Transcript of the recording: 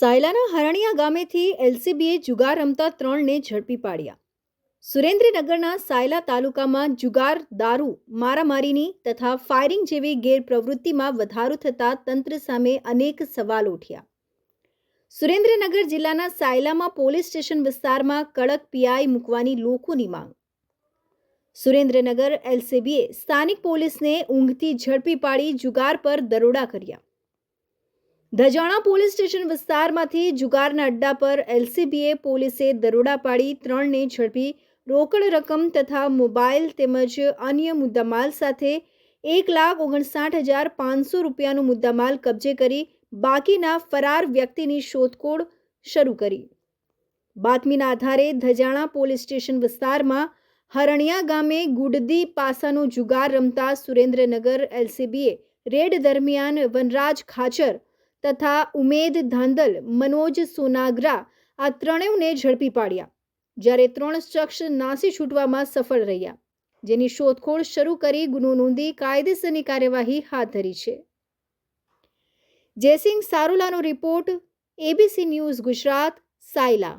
સાયલાના હરણિયા ગામેથી એલસીબીએ જુગાર રમતા ત્રણને ઝડપી પાડ્યા. સુરેન્દ્રનગરના સાયલા તાલુકામાં જુગાર, દારૂ, મારામારીની તથા ફાયરિંગ જેવી ગેરપ્રવૃત્તિમાં વધારો થતાં તંત્ર સામે અનેક સવાલ ઉઠ્યા. સુરેન્દ્રનગર જિલ્લાના સાયલામાં પોલીસ સ્ટેશન વિસ્તારમાં કડક પીઆઈ મૂકવાની લોકોની માંગ. સુરેન્દ્રનગર એલસીબીએ સ્થાનિક પોલીસને ઊંઘથી ઝડપી પાડી જુગાર પર દરોડા કર્યા. ધજાણા પોલીસ સ્ટેશન વિસ્તારમાંથી જુગારના અડ્ડા પર એલસીબીએ પોલીસે દરોડા પાડી ત્રણને ઝડપી રોકડ રકમ તથા મોબાઈલ તેમજ અન્ય મુદ્દામાલ સાથે એક લાખ ઓગણસાઠ હજાર પાંચસો રૂપિયાનો મુદ્દામાલ કબજે કરી બાકીના ફરાર વ્યક્તિની શોધખોળ શરૂ કરી. બાતમીના આધારે ધજાણા પોલીસ સ્ટેશન વિસ્તારમાં હરણિયા ગામે ગુડદી પાસાનો જુગાર રમતા સુરેન્દ્રનગર એલસીબીએ રેડ દરમિયાન વનરાજ ખાચર તથા ઉમેદ ધાંધલ, મનોજ સોનાગ્રા આ ત્રણેયને ઝડપી પાડ્યા. જ્યારે ત્રણ શખ્સ નાસી છૂટવામાં સફળ રહ્યા, જેની શોધખોળ શરૂ કરી ગુનો નોંધી કાયદેસરની કાર્યવાહી હાથ ધરી છે. Jaysinh સારુલાનો report, ABC news Gujarat, Sayla.